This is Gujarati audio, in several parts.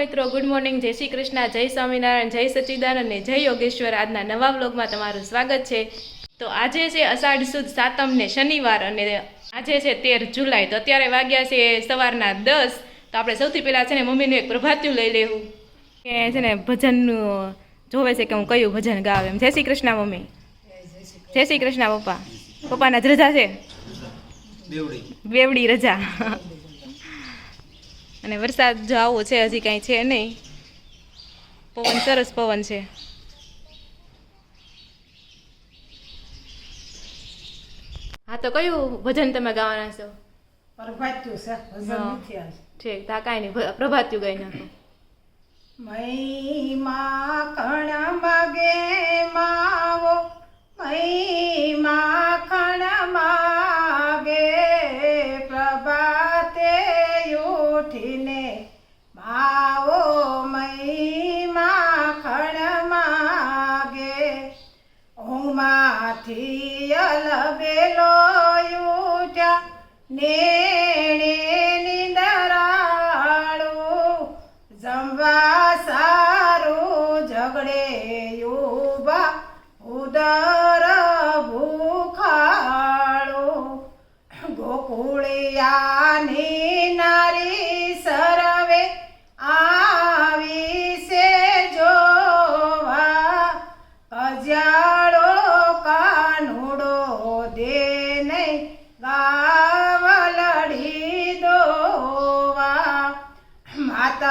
મિત્રો ગુડ મોર્નિંગ જય શ્રી કૃષ્ણ જય સ્વામિનારાયણ જય સચ્ચિદાનંદ જય યોગેશ્વર. આજના નવા બ્લોગમાં તમારું સ્વાગત છે. તો આજે છે અષાઢ સુદ સાતમ ને શનિવાર અને આજે છે તેર જુલાઈ. તો અત્યારે વાગ્યા છે સવારના દસ. તો આપણે સૌથી પહેલાં છે ને મમ્મીનું એક પ્રભાત્યું લઈ લેવું. કે છે ને ભજનનું જોવે છે કે હું કયું ભજન ગાવ એમ. જય શ્રી કૃષ્ણ મમ્મી. જય શ્રી કૃષ્ણ પપ્પા. પપ્પાના જ રજા છે? બેવડી રજા. અને વરસાદ જો આવો છે હજી કાંઈ છે નહીં. પવન સરસ પવન છે. હા તો કયું ભજન તમે ગાવાના છો? પ્રભાત્યું છે ભજન નથી ઠીક તા કાંઈ નહીં પ્રભાત્યુ ગાઈ નાખો. મહિમા કણ માગે માવો મહિમા કણ માગે ઉઠીને માવો મહિમા કણ માગે. માથી અલબેલો ઉઠ્યા નેણે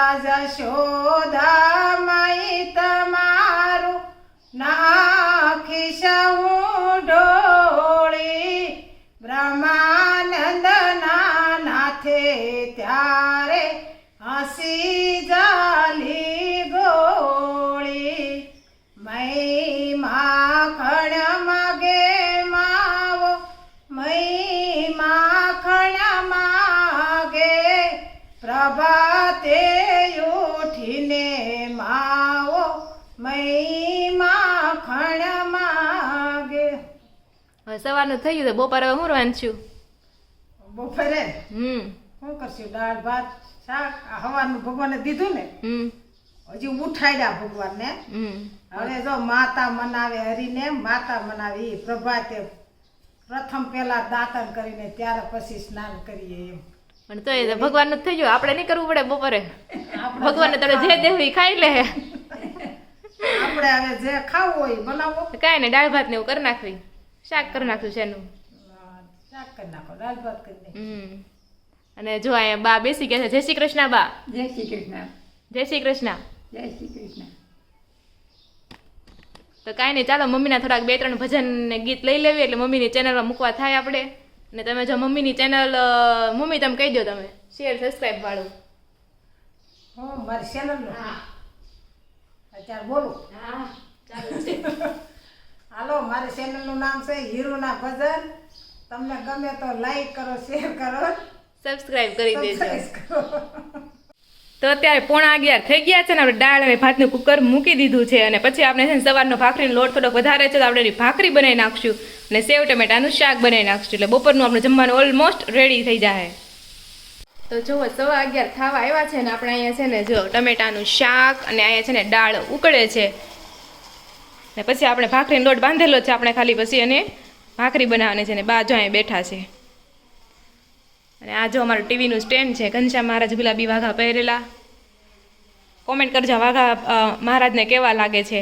માતા જશોદા માઈ તમારું નાખીશ હું ઢોળી બ્રહ્માનંદ ના નાથે ત્યારે હસી જાલી ગોળી મೈ માખણ માગે માવો મೈ માખણ માગે પ્રભાતે સવારનું થઈ ગયું તો બપોરે હવે હું વાંચ્યું બપોરે? હમ. શું કરશું દાળ ભાત શાક? આ હવાનું ભગવાને દીધું ને? હમ. હજી ઉઠાડ્યા ભગવાનને. હમ. હવે જો માતા મનાવે હરીને માતા મનાવે પ્રભાતે પ્રથમ પેલા દાંતણ કરીને ત્યારે પછી સ્નાન કરીએ એમ. પણ તો એ ભગવાનનું જ થઈ ગયું. આપણે નહીં કરવું પડે બપોરે. ભગવાન તમે જે દેવી ખાઈ લે. આપણે હવે જે ખાવું હોય બનાવો. કાંઈ નહીં દાળ ભાત ને એવું કરી નાખવી. શાક કરી નાખશું શેનું? શાક કરી નાખો દાળ ભાત કરી. હમ. અને જો અહીંયા બા બેસી ગયા છે. જય શ્રી કૃષ્ણ બા. જય શ્રી કૃષ્ણ. જય શ્રી કૃષ્ણ. જય શ્રી કૃષ્ણ. તો કાંઈ નહીં ચાલો મમ્મીના થોડાક બે ત્રણ ભજન ને ગીત લઈ લેવી એટલે મમ્મીની ચેનલમાં મૂકવા થાય આપણે. અને તમે જો મમ્મીની ચેનલ મમ્મી તમે કહી દો તમે. શેર સબસ્ક્રાઇબ વાળું. હો મારી ચેનલ અત્યારે બોલું? હા ચાલુ. છે હાલો મારી ચેનલનું નામ છે હીરુના ભજન. તમને ગમે તો લાઈક કરો શેર કરો. સબસ્ક્રાઇબ કરી દેજો. તો અત્યારે પોણા અગિયાર થઈ ગયા છે ને આપણે દાળ અને ભાતનું કુકર મૂકી દીધું છે અને પછી આપણે છે ને સવારનો ભાખરીનો લોટ થોડોક વધારે છે તો આપણે એની ભાખરી બનાવી નાખશું અને સેવ ટમેટાનું શાક બનાવી નાખશું એટલે બપોરનું આપણે જમવાનું ઓલમોસ્ટ રેડી થઈ જાય તો જુઓ સવા અગિયાર ખાવા આવ્યા છે ને આપણે અહીંયા છે ને જો ટમેટાનું શાક અને અહીંયા છે ને દાળ ઉકળે છે. ને પછી આપણે ભાખરીનો લોટ બાંધેલો છે, આપણે ખાલી પછી એને ભાખરી બનાવવાની છે ને બા જો અહીંયા બેઠા છે. અને આ જો અમારું ટીવીનું સ્ટેન્ડ છે, ઘનશ્યામ મહારાજ ગુલાબી વાઘા પહેરેલા. કોમેન્ટ કરજો વાઘા મહારાજને કેવા લાગે છે.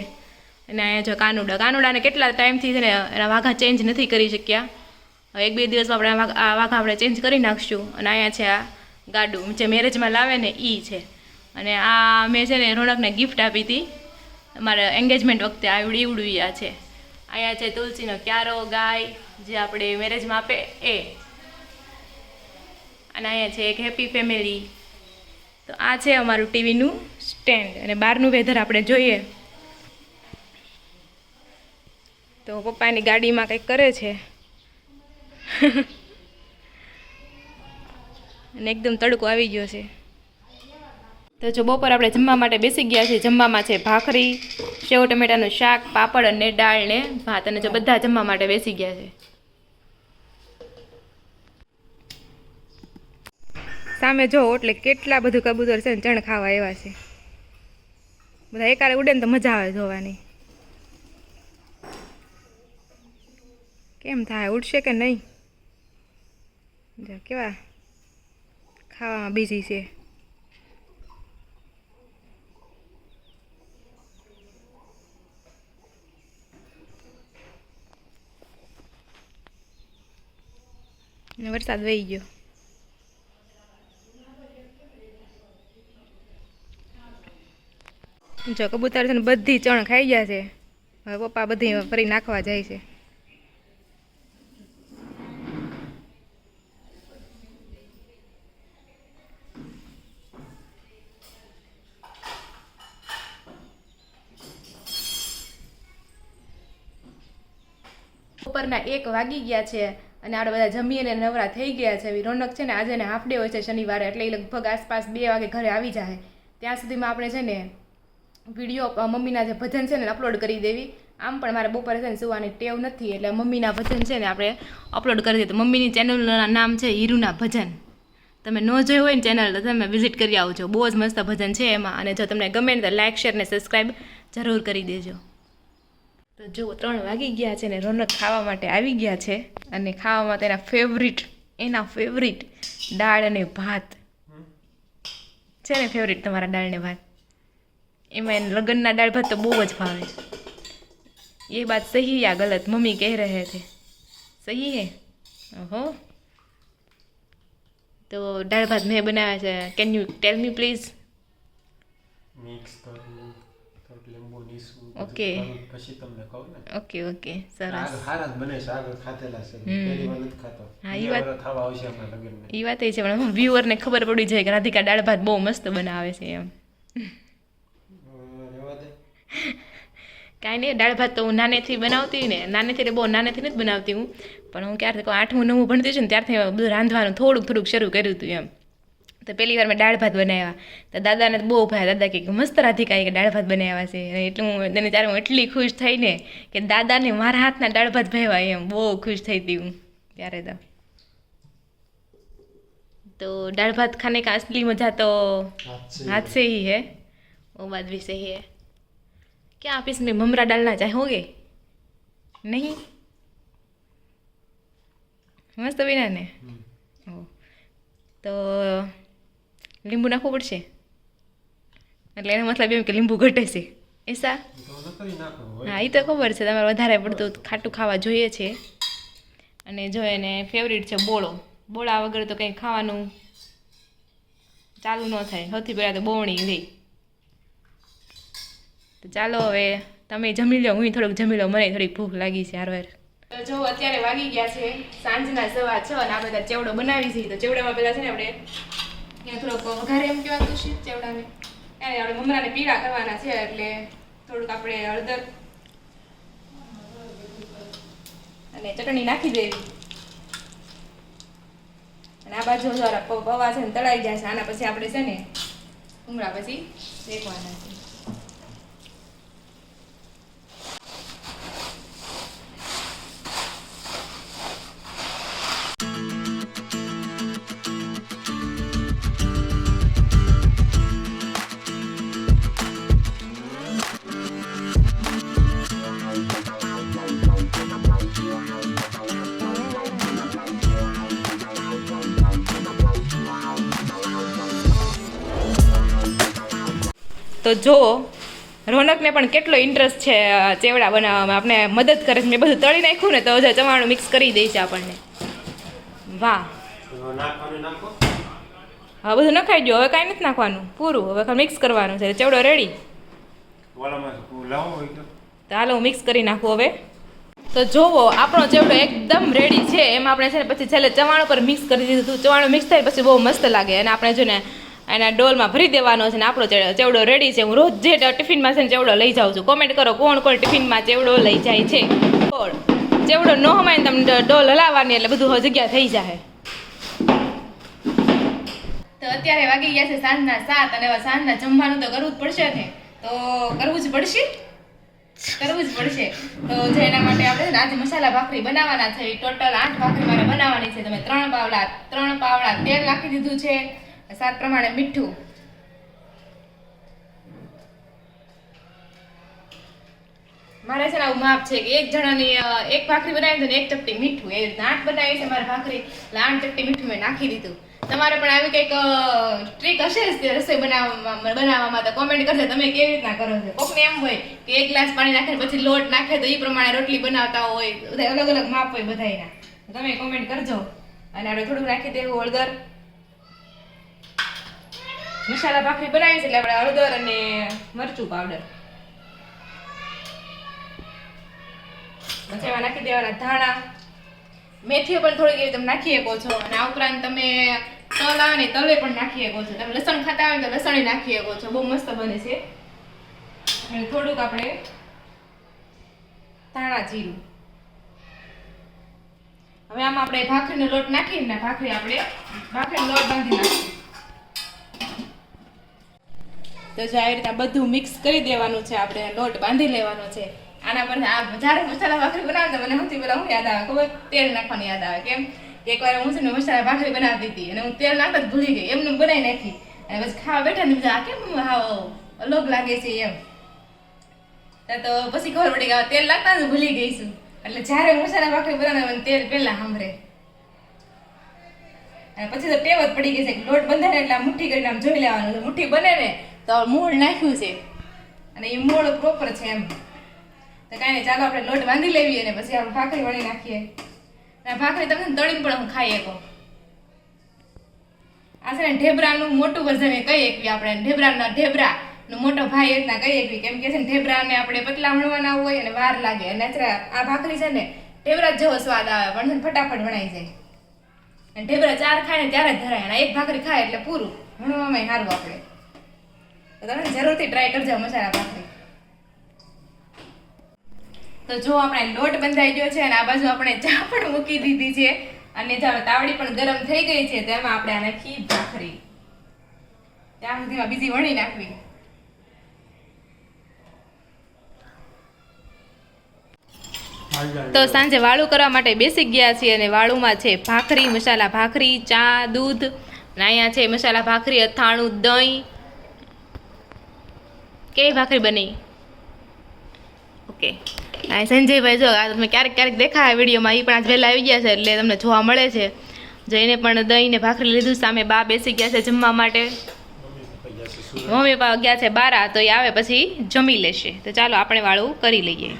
અને અહીંયા જો કાનુડા, કાનુડાને કેટલા ટાઈમથી છે ને એના વાઘા ચેન્જ નથી કરી શક્યા. હવે એક બે દિવસમાં આપણે આ વાઘા આપણે ચેન્જ કરી નાખશું. અને અહીંયા છે આ ગાડું, જે મેરેજમાં લાવે ને એ છે. અને આ મેં છે ને રોનકને ગિફ્ટ આપી હતી. અમારા એન્ગેજમેન્ટ વખતે આવડી ઇવડું છે. અહીંયા છે તુલસીનો ક્યારો ગાય, જે આપણે મેરેજમાં આપે એ. અને અહીંયા છે એક હેપી ફેમિલી તો આ છે અમારું ટીવીનું સ્ટેન્ડ અને બહારનું વેધર આપણે જોઈએ. તો પપ્પાની ગાડીમાં કંઈક કરે છે. અને એકદમ તડકો આવી ગયો છે. તો જો બપોર આપણે જમવા માટે બેસી ગયા છીએ, જમવામાં છે ભાખરી, સેવ, ટમેટાનું શાક, પાપડ અને દાળ ને ભાત. અને જો બધા જમવા માટે બેસી ગયા છે. સામે જો એટલે કેટલા બધું કબૂતર છે ને ચણ ખાવા એવા છે. બધા એકારે ઉડે ને તો મજા આવે જોવાની. કેમ થાય, ઉડશે કે નહીં? કેવા ખાવામાં બીજી છે. ને વરસાદ વહી ગયો જો, કબૂતર છે ને બધી ચણ ખાઈ ગયા છે. હવે પપ્પા બધી ફરી નાખવા જાય છે. બપોરના એક વાગી ગયા છે. અને આપણે બધા જમી અને નવરા થઈ ગયા છે. એવી રોનક છે ને આજે ને હાફ ડે હોય છે શનિવારે, એટલે એ લગભગ આસપાસ બે વાગે ઘરે આવી જાય. ત્યાં સુધીમાં આપણે છે ને વીડિયો મમ્મીના જે ભજન છે ને અપલોડ કરી દેવી. આમ પણ મારે બપોરે છે ને સુવાની ટેવ નથી, એટલે મમ્મીના ભજન છે ને આપણે અપલોડ કરી દઈએ. તો મમ્મીની ચેનલના નામ છે હીરુના ભજન. તમે ન જોયું હોય ને ચેનલ તો તમે વિઝિટ કરી આવજો. બહુ જ મસ્ત ભજન છે એમાં. અને જો તમને ગમે ને તો લાઇક શેર ને સબસ્ક્રાઈબ જરૂર કરી દેજો. તો જો ત્રણ વાગી ગયા છે ને રોનક ખાવા માટે આવી ગયા છે અને ખાવામાં તેના ફેવરિટ એના ફેવરિટ દાળ અને ભાત. છે ને ફેવરિટ તમારા દાળ ને ભાત? એમાં એને લગ્નના દાળ ભાત તો બહુ જ ભાવે એ વાત સહી યા ગલત. મમ્મી કહી રહે છે. સહી હે? ઓહો. તો દાળ ભાત મેં બનાવ્યા છે. Can you tell me please mix કરો. ઓકે. પછી તમને કહું ને ઓકે ઓકે સરસ હારા બને છે આગળ ખાધેલા છે પહેલી વાર નથી ખાતો હા, ઈ વાત- થવા આવશે હમણાં લગ્નને એ વાત એ છે પણ વ્યુઅરને ખબર પડી જાય કે રાધિકા દાળ ભાત બહુ મસ્ત બનાવે છે એમ કાંઈ નહીં દાળ ભાત તો હું નાનેથી બનાવતી ને નાનેથી એટલે બહુ નાનેથી નથી બનાવતી હું પણ હું ક્યારથી આઠમું નવમું ભણતી છું ને ત્યારથી બધું રાંધવાનું થોડુંક થોડુંક શરૂ કર્યું હતું એમ તો પહેલી વાર મેં દાળ ભાત બનાવ્યા તો દાદાને તો બહુ ભાઈ દાદા કે મસ્ત રાધિકા કે દાળ ભાત બનાવ્યા છે અને એટલું હું તેને ત્યારે હું એટલી ખુશ થઈને કે દાદાને મારા હાથના દાળ ભાત ભાવ્યા એમ બહુ ખુશ થઈ હતી હું ત્યારે તો તો दाल भात खाने का असली मज़ा तो हाथ से ही है वो बात भी सही है क्या आप इसमें ममरा डालना चाहोगे नहीं મસ્ત બન્યા ને ઓ. તો લીંબુ નાખવું પડશે. એટલે એનો મતલબ એમ કે લીંબુ ઘટે છે. એસા? હા એ તો ખબર છે, તમારે વધારે પડતું ખાટું ખાવા જોઈએ છે. અને જો એને ફેવરિટ છે બોળો. બોળા વગર તો કંઈ ખાવાનું ચાલુ ન થાય. સૌથી પહેલાં તો બોવણી રહી તો ચાલો હવે તમે જમી લો, હું થોડુંક જમી લો મને થોડીક ભૂખ લાગી છે હારવાર. વાર જો અત્યારે વાગી ગયા છે સાંજના સવા છ અને આ બધા ચેવડો બનાવી છે, તો ચેવડામાં પહેલાં છે ને આપણે ત્યાં થોડોક વધારે એમ કહેવાતું છે ચેવડાને. ત્યારે આપણે મમરાને પીળા કરવાના છે એટલે થોડુંક આપણે હળદર અને ચટણી નાખી દેવી. અને આ બાજુ જરા પવા છે ને તળાઈ જાય છે. આના પછી આપણે છે ને ઉમરા પછી શેકવાના છે. તો જો રોનકને પણ કેટલો ઇન્ટરેસ્ટ છે ચેવડા બનાવવામાં? આપણે મદદ કરે છે. મેં બધું તળી નાખ્યું ને તો ચવાણું મિક્સ કરી દે છે આપણને. વાહ. હવે બધું નખાઈ ગયું. હવે કાંઈ નથી નાખવાનું. પૂરું. હવે મિક્સ કરવાનું છે. ચેવડો રેડી તો હાલો હું મિક્સ કરી નાખું હવે. તો જોવો આપણો ચેવડો એકદમ રેડી છે. એમાં આપણે છે ને પછી છેલ્લે ચવાણું પર મિક્સ કરી દીધું. ચવાણું મિક્સ થાય પછી બહુ મસ્ત લાગે. અને આપણે જો ને એના ડોલમાં ભરી દેવાનો છે ને આપણો ચેવડો રેડી છે. હું રોજ જે ટિફિનમાં છે ને ચેવડો લઈ જાઉં છું. કોમેન્ટ કરો કોણ કોણ ટિફિનમાં ચેવડો લઈ જાય છે. ચેવડો ન હમાય તમને ડોલ હલાવવાની એટલે બધું જગ્યા થઈ જાય તો અત્યારે વાગી ગયા છે સાંજના સાત અને સાંજના જમવાનું તો કરવું જ પડશે ને. તો કરવું જ પડશે? કરવું જ પડશે. તો જેના માટે આપણે આજે મસાલા ભાખરી બનાવવાના છે. ટોટલ આઠ ભાખરી મારે બનાવવાની છે. તમે ત્રણ પાવડા ત્રણ પાવડા તેલ નાખી દીધું છે. સ્વાદ પ્રમાણે મીઠું. મારે છે ને આવું માપ છે કે એક જણાની એક ભાખરી બનાવી ને એક ચપટી મીઠું. એ આઠ બનાવી છે મારે ભાખરી. એટલે આઠ ચપટી મીઠું મેં નાખી દીધું. તમારે પણ આવી કંઈક ટ્રીક હશે જ રસોઈ બનાવવામાં બનાવવામાં તો કોમેન્ટ કરજો તમે કેવી રીતના કરો છો. કોકને એમ હોય કે એક ગ્લાસ પાણી નાખે પછી લોટ નાખે તો એ પ્રમાણે રોટલી બનાવતા હોય. બધા અલગ અલગ માપ હોય બધાના તમે કોમેન્ટ કરજો. અને આપણે થોડુંક રાખી દેવું, હળદર. મસાલા ભાખરી બનાવી છે એટલે આપણે હળદર અને મરચું પાવડર પછી એમાં નાખી દેવાના ધાણા. મેથીઓ પણ થોડીક એવી તમે નાખી શકો છો. અને આ ઉપરાંત તમે તલ આવે ને તલે પણ નાખી શકો છો. તમે લસણ ખાતા હોય તો લસણ નાખી શકો છો. બહુ મસ્ત બને છે. અને થોડુંક આપણે ધાણા જીરું. હવે આમાં આપણે ભાખરીનો લોટ નાખીને ભાખરી આપણે ભાખરીનો લોટ બાંધી નાખીએ તો જો આવી રીતે બધું મિક્સ કરી દેવાનું છે, આપણે લોટ બાંધી લેવાનો છે. આના પર આ જ્યારે મસાલા ભાખરી બનાવે તો મને સૌથી પહેલા હું યાદ આવે, ખબર? તેલ નાખવાની યાદ આવે, કેમ? એકવાર હું છે ને મસાલા ભાખરી બનાવતી હતી અને હું તેલ નાખતા જ ભૂલી ગઈ, એમને બનાવી નાખી. અને પછી ખાવા બેઠા ને આ કેમ હા અલગ લાગે છે એમ. તો પછી ખબર પડી કે તેલ નાખતા જ ભૂલી ગઈ છું. એટલે જ્યારે મસાલા ભાખરી બનાવે તેલ પહેલા સાંભળે. અને પછી તો ટેવ જ પડી ગઈ છે લોટ બંધાય એટલે આમ મુઠ્ઠી કરીને આમ જોઈ લેવાનું મુઠ્ઠી બને ને તો મૂળ નાખ્યું છે. અને એ મૂળ પ્રોપર છે એમ. તો કાંઈ ચાલો આપણે લોટ બાંધી લેવીએ ને પછી આપણે ભાખરી વળી નાખીએ. અને ભાખરી તમને તળીને પણ હું ખાઈ શકો. આ છે ને ઢેબરાનું મોટું વર્ઝન એ કહી એકવી આપણે. ઢેબરાના ઢેબરા નો મોટો ભાઈ રીતના કહી એકવી કેમ કે છે ને ઢેબરાને આપણે પતલા વણવાના હોય અને વાર લાગે. અને આ ભાખરી છે ને ઢેબરા જેવો સ્વાદ આવે, પણ ફટાફટ વણાઈ જાય. અને ઢેબરા ચાર ખાય ને ત્યારે ધરાય. અને એક ભાખરી ખાય એટલે પૂરું. ભણવામાં સારું આપણે. તમે જરૂરથી ટ્રાય કરજો મસાલા ભાખરી તો જો આપણે લોટ બંધાઈ ગયો છે અને આ બાજુ આપણે ચા પણ મૂકી દીધી છે અને ચાલો તાવડી પણ ગરમ થઈ ગઈ છે તેમાં આપણે આ નાખી ભાખરી. ત્યાં સુધીમાં બીજી વણી નાખવી. તો સાંજે વાળું કરવા માટે બેસી ગયા છીએ અને વાળુમાં છે ભાખરી, મસાલા ભાખરી, ચા, દૂધ અને અહીંયા છે મસાલા ભાખરી, અથાણું, દહીં. કેવી ભાખરી બની? ઓકે. આ સંજયભાઈ જો આ તમે ક્યારેક ક્યારેક દેખાય વિડીયોમાં એ પણ આજ વહેલા આવી ગયા છે એટલે તમને જોવા મળે છે. જઈને પણ દહીં ને ભાખરી લીધું સામે બા બેસી ગયા છે જમવા માટે. મમ્મી પપ્પા ગયા છે બારા તો એ આવે પછી જમી લેશે. તો ચાલો આપણે વાળું કરી લઈએ.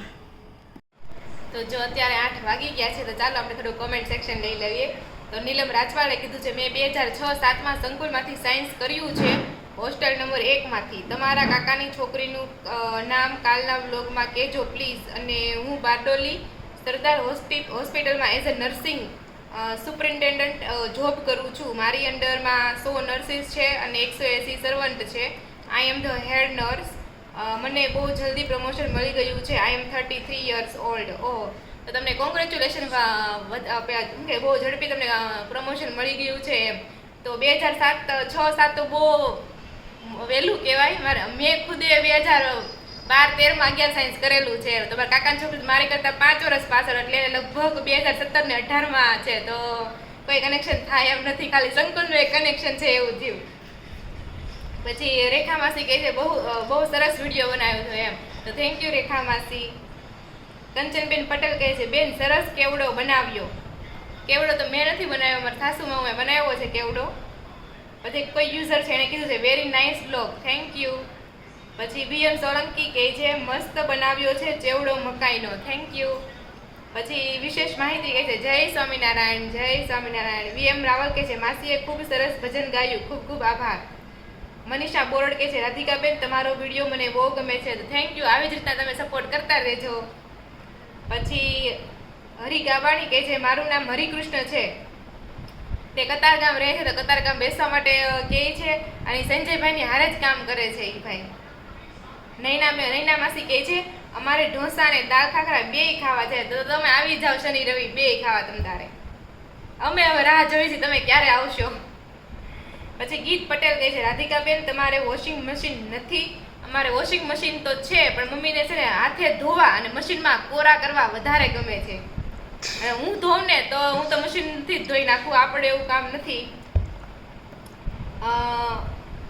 તો જો અત્યારે આઠ વાગી ગયા છે તો ચાલો આપણે થોડું કોમેન્ટ સેક્શન લઈ લઈએ. તો નીલમ રાજવાળે કીધું છે મેં બે હજાર છ સાતમાં સંકુલમાંથી સાયન્સ કર્યું છે. હોસ્ટેલ નંબર એકમાંથી. તમારા કાકાની છોકરીનું નામ કાલના બ્લોગમાં કહેજો, પ્લીઝ. અને હું બારડોલી સરદાર હોસ્પિટ હોસ્પિટલમાં as a nursing superintendent job કરું છું. મારી અંડરમાં સો નર્સિસ છે અને એકસો એંસી સર્વન્ટ છે. I am the head nurse મને બહુ જલ્દી પ્રમોશન મળી ગયું છે. I am thirty three years old oh તો તમને કોંગ્રેચ્યુલેશન કે બહુ ઝડપી તમને પ્રમોશન મળી ગયું છે એમ. તો બે હજાર સાત, છ સાત તો બહુ વહેલું કહેવાય. મારે, મેં ખુદે બે હજાર બાર તેરમાં અગિયાર સાયન્સ કરેલું છે. તમારા કાકાની છોકરી મારી કરતાં પાંચ વર્ષ પાછળ એટલે લગભગ બે હજાર સત્તર ને અઢારમાં છે. તો કોઈ કનેક્શન થાય એમ નથી. ખાલી સંકુલનું એક કનેક્શન છે એવું થયું. પછી રેખા માસી કહે છે, બહુ બહુ સરસ વીડિયો બનાવ્યો છે એમ. તો થેન્ક યુ રેખા માસી. કંચનબેન પટેલ કહે છે, બેન, સરસ કેવડો બનાવ્યો. કેવડો તો મેં નથી બનાવ્યો, મારા સાસુ મેં બનાવ્યો છે કેવડો? પછી કોઈ યુઝર છે એણે કીધું છે very nice blog thank you પછી બીએમ સોલંકી કે, જે મસ્ત બનાવ્યો છે, ચેવડો મકાઈનો થેન્ક યુ પછી વિશેષ માહિતી કહે છે, જય સ્વામિનારાયણ જય સ્વામિનારાયણ. વીએમ રાવલ કહે છે, માસીએ ખૂબ સરસ ભજન ગાયું, ખૂબ ખૂબ આભાર. મનીષા બોરડ કહે છે, રાધિકાબેન, તમારો વીડિયો મને બહુ ગમે છે થેન્ક યુ આવી જ રીતના તમે સપોર્ટ કરતા રહેજો. પછી હરિ ગાબાણી કહે છે, મારું નામ હરિકૃષ્ણ છે. તે કતારગામ રહે છે તો કતારગામ બેસવા માટે કહે છે? અને સંજયભાઈની હારે જ કામ કરે છે એ ભાઈ. નૈના નૈના માસી કહે છે, અમારે ઢોસા ને દાળ ખાખરા બેય ખાવા છે, તો તમે આવી જાઓ શનિ રવિ, બેય ખાવા તમ તારે. અમે હવે રાહ જોઈ છે, તમે ક્યારે આવશો? પછી ગીત પટેલ કહે છે, રાધિકાબેન, તમારે વોશિંગ મશીન નથી. અમારે વોશિંગ મશીન તો છે, પણ મમ્મીને છે ને હાથે ધોવા અને મશીનમાં કોરા કરવા વધારે ગમે છે. અને હું ધોઉં ને તો હું તો મશીનથી જ ધોઈ નાખું, આપણે એવું કામ નથી.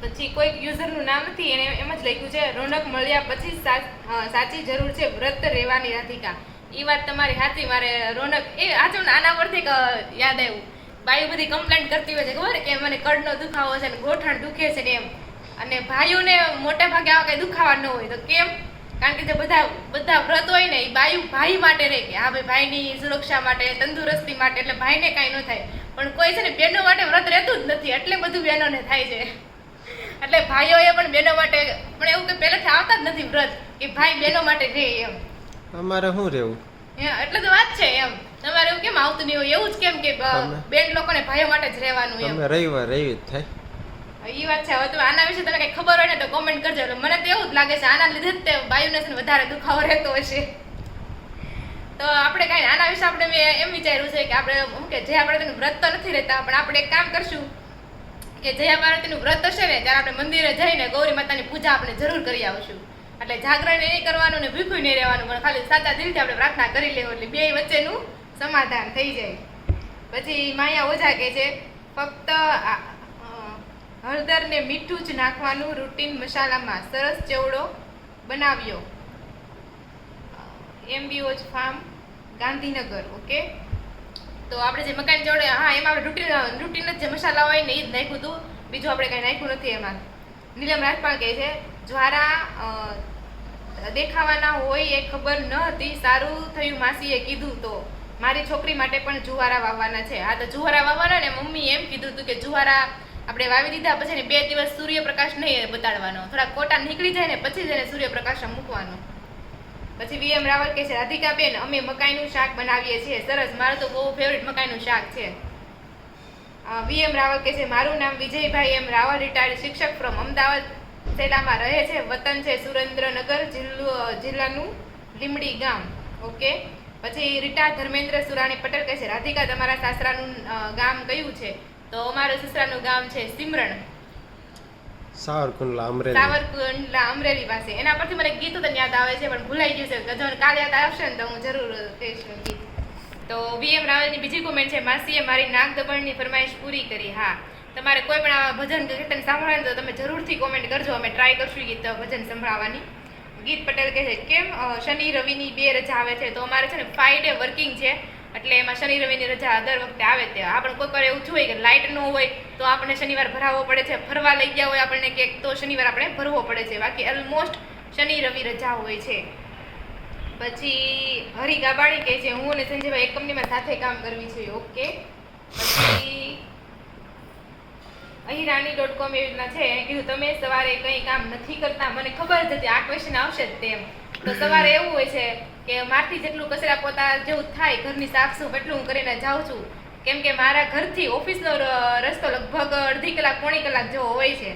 પછી કોઈક યુઝરનું નામ નથી, એને એમ જ લખ્યું છે, રોનક મળ્યા પછી સાચી જરૂર છે, વ્રત રહેવાની રાધિકા. એ વાત તમારી સાચી મારે રોનક, એ આચું આના પરથી યાદ આવ્યું. બાઈ બધી કમ્પ્લેન્ટ કરતી હોય છે, ખબર? કે મને કડનો દુખાવો છે ને ગોઠણ દુખે છે ને એમ. અને ભાઈઓને મોટે ભાગે આવા કંઈ દુખાવા ન હોય, તો કેમ? કારણ કે જે બધા બધા વ્રત હોય ને એ બાયુ ભાઈ માટે રહે કે હા ભાઈ ભાઈની સુરક્ષા માટે તંદુરસ્તી માટે એટલે ભાઈને કાંઈ ન થાય. પણ કોઈ છે ને બહેનો માટે વ્રત રહેતું જ નથી એટલે બધું બહેનોને થાય છે. એટલે ભાઈઓએ પણ બહેનો માટે પણ એવું કે પહેલેથી આવતા જ નથી વ્રત કે ભાઈ બહેનો માટે રહે એમ. અમારે શું રહેવું? એટલે તો વાત છે એમ. તમારે એવું કેમ આવતું નહીં હોય? એવું જ કેમ કે બેન લોકોને ભાઈઓ માટે જ રહેવાનું એમ. રવિવાર રવિ જ થાય. એ વાત છે, હવે તો આના વિશે તમને કઈ ખબર હોય ને તો કોમેન્ટ કરજો. એટલે મને તો એવું જ લાગે છે, આના લીધે જ તે બાયુને વધારે દુખાવો રહેતો હશે. તો આપણે કાંઈ આના વિશે આપણે મેં એમ વિચાર્યું છે કે આપણે શું કે જે આપણે તેનું વ્રત તો નથી રહેતા, પણ આપણે એક કામ કરશું કે જયા પાર્વતીનું વ્રત હશે ને, ત્યારે આપણે મંદિરે જઈને ગૌરી માતાની પૂજા આપણે જરૂર કરી આવશું. એટલે જાગરણ નહીં કરવાનું ને ભીખું નહીં રહેવાનું, પણ ખાલી સાચા દિલથી આપણે પ્રાર્થના કરી લેવું, એટલે બે વચ્ચેનું સમાધાન થઈ જાય. પછી માયા ઓઝા કહે છે, ફક્ત હળદર ને મીઠું જ નાખવાનું રૂટીન મસાલામાં સરસ ચેવડો બનાવ્યો. એમબીઓજ ફાર્મ ગાંધીનગર ઓકે તો આપણે જે મકાન જોડે, હા, એમાં આપણે રૂટીન રૂટીન જ જે મસાલા હોય ને એ જ નાખ્યું હતું. બીજું આપણે કાંઈ નાખ્યું નથી એમાં. નીલમ રાજપાલ કહે છે, જ્વારા દેખાવાના હોય એ ખબર ન હતી, સારું થયું માસીએ કીધું તો. મારી છોકરી માટે પણ જુવારા વાવવાના છે. આ તો જુવારા વાવવાના ને મમ્મી એમ કીધું હતું કે જુવારા આપણે વાવી દીધા, પછી બે દિવસ સૂર્યપ્રકાશ નહીં બતાડવાનો. થોડા કોટા નીકળી જાય ને પછી જ એને સૂર્યપ્રકાશમાં મૂકવાનો. પછી વીએમ રાવલ કહે છે, રાધિકાબેન, અમે મકાઈનું શાક બનાવીએ છીએ. સરસ, મારું તો બહુ ફેવરિટ મકાઈનું શાક છે. વીએમ રાવલ કહે છે, મારું નામ વિજયભાઈ એમ રાવલ રિટાયર્ડ શિક્ષક ફ્રોમ અમદાવાદ સેલામાં રહે છે. વતન છે સુરેન્દ્રનગર જિલ્લો, જિલ્લાનું લીમડી ગામ. ઓકે પછી રીટા ધર્મેન્દ્ર સુરાણી પટેલ કહે છે, રાધિકા, તમારા સાસરાનું ગામ કયું છે? તો અમારું સસરાનું ગામ છે સિમરણ. સાવરકુંડલા અમરેલી. સાવરકુંડલા અમરેલી પાસે. એના પરથી મને ગીત તો યાદ આવે છે પણ ભૂલાઈ ગયું છે. જો કાલ યાદ આવશે ને તો હું જરૂર કહીશ ગીત. તો વીએમ રાવલની બીજી કોમેન્ટ છે માસીએ મારી નાગ દબણની ફરમાઈશ પૂરી કરી. હા. તમારે કોઈ પણ આવા ભજન કીર્તન સાંભળવાનું તો તમે જરૂરથી કોમેન્ટ કરજો. અમે ટ્રાય કરશું ગીત ભજન સંભળાવવાની. ગીત પટેલ કહે છે કેમ? શનિ રવિની બે રજા આવે છે. તો અમારે છે ને ફાઈવ ડે વર્કિંગ છે. એટલે એમાં શનિ રવિની રજા દર વખતે આવે તે. આપણે કોઈ વાર એવું જોઈએ કે લાઇટ ન હોય તો આપણને શનિવાર ભરાવવો પડે છે. ફરવા લઈ ગયા હોય આપણને કે તો શનિવાર આપણે ભરવો પડે છે. બાકી ઓલમોસ્ટ શનિ રવિ રજા હોય છે. પછી હરિ ગાબાણી કહે છે, હું અને સંજયભાઈ એક કંપનીમાં સાથે કામ કરવી છે. ઓકે. પછી અહીં રાની ડોટ કોમ એવી રીતના છે. કીધું, તમે સવારે કંઈ કામ નથી કરતા. મને ખબર જ હતી, આ ક્વેશ્ચન આવશે જ તેમ. તો સવારે એવું હોય છે કે મારથી જેટલું કચરા પોતા જેવું થાય ઘરની સાફ સૂફ એટલું હું કરીને જાઉં છું. કેમ કે મારા ઘરથી ઓફિસનો રસ્તો લગભગ અડધી કલાક પોણી કલાક જેવો હોય છે.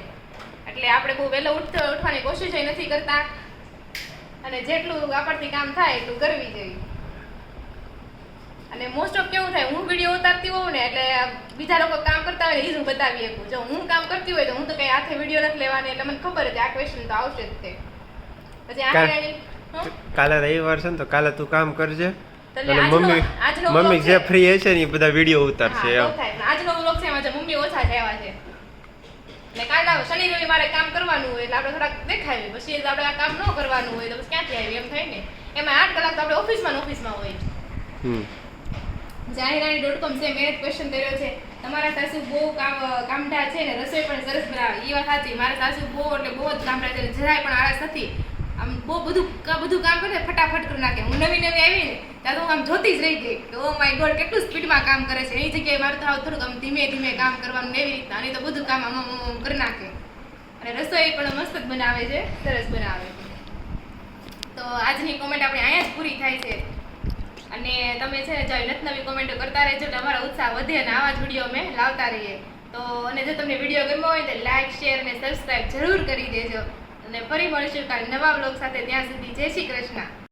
એટલે આપણે બહુ વહેલો ઉઠ ઉઠવાની કોશિશ નથી કરતા. અને જેટલું આપણથી કામ થાય એટલું કરવી જોઈએ અને મોસ્ટ ઓફ કેવું થાય હું વીડિયો ઉતારતી હોઉં ને એટલે બીજા લોકો કામ કરતા હોય એ જ હું બતાવી શકું. જો હું કામ કરતી હોય તો હું તો કઈ હાથે વીડિયો નથી લેવાની એટલે મને ખબર છે આ ક્વેશ્ચન તો આવશે જ તે. પછી આ કાલ- રવિવાર છે ને તો કાલે તું કામ કરજે. અને મમ્મી મમ્મી જે ફ્રી હશે ને એ બધા વીડિયો ઉતારશે એમ. આજનો વ્લોગ છે એમાં મમ્મી ઓછા થયા છે. એટલે કાલે શનિ રવિ મારે કામ કરવાનું હોય એટલે આપણે થોડાક દેખાય પછી આપણે આ કામ ન કરવાનું હોય તો પછી ક્યાંથી આવ્યું એમ થાય ને. એમાં આઠ કલાક તો આપણે ઓફિસમાં ઓફિસમાં હોય. હમ. જાહેરાણી ડોટ કોમ છે મેં ક્વેશ્ચન કર્યો છે. તમારા સાસુ બહુ કામ કામઢા છે ને રસોઈ પણ સરસ બનાવે. એ વાત સાચી. મારા સાસુ બહુ એટલે બહુ જ કામઢા છે. જરાય પણ આળસ નથી. આમ બહુ બધું બધું કામ કરે, ફટાફટ કરી નાખે. હું નવી નવી આવી ને ત્યાં તો હું આમ જોતી જ રહી ગઈ કે, ઓ માય ગોડ, કેટલું સ્પીડમાં કામ કરે છે. એ જગ્યાએ મારે તો આવું થોડુંક આમ ધીમે ધીમે કામ કરવાનું એવી રીતના. અને તો બધું કામ આમ આમ કરી નાખે. અને રસોઈ પણ મસ્ત જ બનાવે છે, સરસ બનાવે તો આજની કોમેન્ટ આપણે અહીંયા જ પૂરી થાય છે. અને તમે છે ને જો નવી કોમેન્ટો કરતા રહેજો એટલે અમારો ઉત્સાહ વધે અને આવા જ વીડિયો અમે લાવતા રહીએ. તો અને જો તમને વીડિયો ગમ્યો હોય તો લાઈક શેર અને સબસ્ક્રાઈબ જરૂર કરી દેજો. અને ફરી મળીશું કાલે નવા બ્લોગ સાથે. ત્યાં સુધી જય શ્રી કૃષ્ણ.